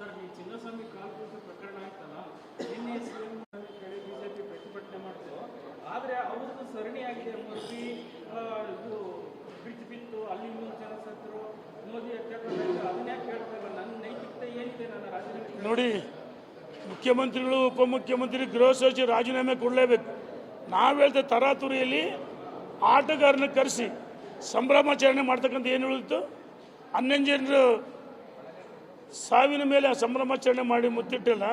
Sir ಈ ಚಿನ್ನಸ್ವಾಮಿ ಕಾಲ್ಪೂಜೆ ಪ್ರಕರಣ ಆಯ್ತಲ್ಲ, ನಿನ್ನೆ ಸಿಎಂ ಕೇಳಿ ಬಿಜೆಪಿ ಪ್ರತಿಭಟನೆ ಮಾಡ್ತು. ಆದರೆ ಅವ್ರದ್ದು ಸರಣಿಯಾಗಿದೆ ಮೋದಿ. ಇದು ಬಿಟ್ಟು ಬಿತ್ತು, ಅಲ್ಲಿ ಮೂರು ಜನ ಸತ್ರು ಮೋದಿ ಹತ್ಯಾಕಾಂಡ ಅದನ್ನೇ ಕೇಳ್ತಾ ಇಲ್ಲ? ನನ್ನ ನೈತಿಕತೆ ಏನಿದೆ ನನ್ನ ರಾಜೀನಾಮೆ ನೋಡಿ, ಮುಖ್ಯಮಂತ್ರಿಗಳು, ಉಪಮುಖ್ಯಮಂತ್ರಿ, ಗೃಹ ಸಚಿವ ರಾಜೀನಾಮೆ ಕೊಡಲೇಬೇಕು. ನಾವು ಹೇಳ್ತೇವೆ ತರಾತುರಿಯಲ್ಲಿ ಆಟಗಾರನ ಕರೆಸಿ, ಸಂಭ್ರಮಾಚರಣೆ ಮಾಡ್ತಕ್ಕಂಥ ಏನು ಹೇಳಿತ್ತು ಹನ್ನೊಂದು ಜನರು ಸಾವಿನ ಮೇಲೆ ಸಂಭ್ರಮಾಚರಣೆ ಮಾಡಿ ಮುತ್ತಿಟ್ಟಲ್ಲ,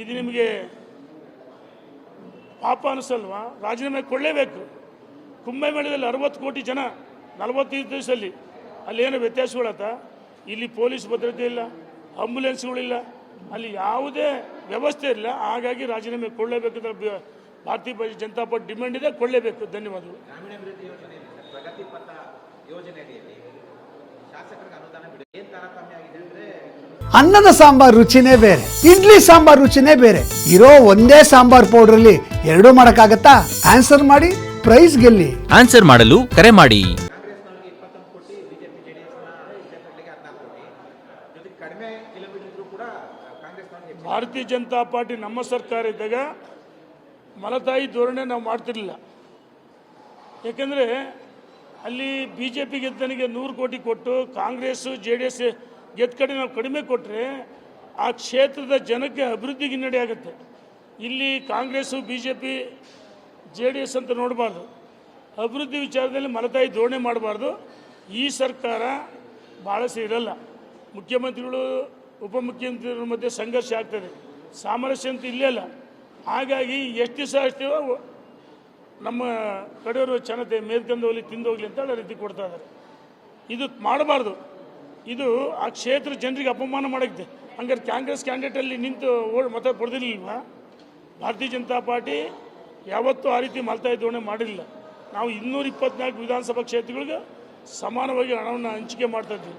ಇದು ನಿಮಗೆ ಪಾಪ ಅನಿಸಲ್ವಾ? ರಾಜೀನಾಮೆ ಕೊಡಲೇಬೇಕು. ಕುಂಭಮೇಳದಲ್ಲಿ ಅರವತ್ತು ಕೋಟಿ ಜನ, ನಲವತ್ತೈದು ದಿವಸದಲ್ಲಿ. ಏನೋ ವ್ಯತ್ಯಾಸಗಳತ್ತ? ಇಲ್ಲಿ ಪೊಲೀಸ್ ಭದ್ರತೆ ಇಲ್ಲ, ಆಂಬುಲೆನ್ಸ್ಗಳಿಲ್ಲ, ಅಲ್ಲಿ ಯಾವುದೇ ವ್ಯವಸ್ಥೆ ಇಲ್ಲ. ಹಾಗಾಗಿ ರಾಜೀನಾಮೆ ಕೊಡಲೇಬೇಕಂತ ಭಾರತೀಯ ಜನತಾ ಪಾರ್ಟಿ ಡಿಮ್ಯಾಂಡ್ ಇದೆ, ಕೊಡಲೇಬೇಕು. ಧನ್ಯವಾದಗಳು. ಅನ್ನದ ಸಾಂಬಾರ್ ರುಚಿನೇ ಬೇರೆ ಇಡ್ಲಿ ಸಾಂಬಾರ್ ರುಚಿನೇ ಬೇರೆ. ಇರೋ ಒಂದೇ ಸಾಂಬಾರ್ ಪೌಡರ್ ಅಲ್ಲಿ ಎರಡೂ ಮಾಡಕ್ಕಾಗತ್ತಾ? ಆನ್ಸರ್ ಮಾಡಿ ಪ್ರೈಸ್ ಗೆಲ್ಲಿ. ಆನ್ಸರ್ ಮಾಡಲು ಕರೆ ಮಾಡಿ. ಭಾರತೀಯ ಜನತಾ ಪಾರ್ಟಿ ನಮ್ಮ ಸರ್ಕಾರ ಇದ್ದಾಗ ಮಲತಾಯಿ ಧೋರಣೆ ನಾವು ಮಾಡ್ತಿರಲಿಲ್ಲ. ಯಾಕೆಂದರೆ ಅಲ್ಲಿ ಬಿ ಜೆ ಪಿ ಗೆದ್ದನಿಗೆ ನೂರು ಕೋಟಿ ಕೊಟ್ಟು ಕಾಂಗ್ರೆಸ್ ಜೆ ಡಿ ಎಸ್ ಗೆದ್ದ ಕಡೆ ನಾವು ಕಡಿಮೆ ಕೊಟ್ಟರೆ ಆ ಕ್ಷೇತ್ರದ ಜನಕ್ಕೆ ಅಭಿವೃದ್ಧಿಗೆ ಹಿನ್ನಡೆ ಆಗುತ್ತೆ. ಇಲ್ಲಿ Congress B J P J D S ಅಂತ ನೋಡಬಾರ್ದು. ಅಭಿವೃದ್ಧಿ ವಿಚಾರದಲ್ಲಿ ಮಲತಾಯಿ ಧೋರಣೆ ಮಾಡಬಾರ್ದು. ಈ ಸರ್ಕಾರ ಭಾಳ ಇರಲ್ಲ. ಮುಖ್ಯಮಂತ್ರಿಗಳು, ಉಪಮುಖ್ಯಮಂತ್ರಿಗಳ ಮಧ್ಯೆ ಸಂಘರ್ಷ ಆಗ್ತದೆ. ಸಾಮರಸ್ಯ ಅಂತ ಇಲ್ಲೇ ಇಲ್ಲ ಹಾಗಾಗಿ ಎಷ್ಟು ದಿವಸ ಅಷ್ಟೇ ನಮ್ಮ ಕಡೆಯವರು ಜನತೆ ಮೇಲ್ಕಂದು ಹೋಗ್ಲಿ ತಿಂದು ಹೋಗ್ಲಿ ಅಂತ ಹೇಳಿ ರೀತಿ ಕೊಡ್ತಾ ಇದ್ದಾರೆ. ಇದು ಮಾಡಬಾರ್ದು. ಇದು ಆ ಕ್ಷೇತ್ರ ಜನರಿಗೆ ಅಪಮಾನ ಮಾಡುತ್ತೆ ಹಂಗಾರೆ ಕಾಂಗ್ರೆಸ್ ಕ್ಯಾಂಡಿಡೇಟಲ್ಲಿ ನಿಂತು ಓಡ್ ಮತ ಪಡೆದಿರಲಿಲ್ವಾ ಭಾರತೀಯ ಜನತಾ ಪಾರ್ಟಿ ಯಾವತ್ತೂ ಆ ರೀತಿ ಮಲ್ತಾಯಿ ಧೋರಣೆ ಮಾಡಿರಲಿಲ್ಲ ನಾವು ಇನ್ನೂರ ಇಪ್ಪತ್ನಾಲ್ಕು ವಿಧಾನಸಭಾ ಕ್ಷೇತ್ರಗಳಿಗೆ ಸಮಾನವಾಗಿ ಹಣವನ್ನು ಹಂಚಿಕೆ ಮಾಡ್ತಾ ಇದ್ದೀವಿ.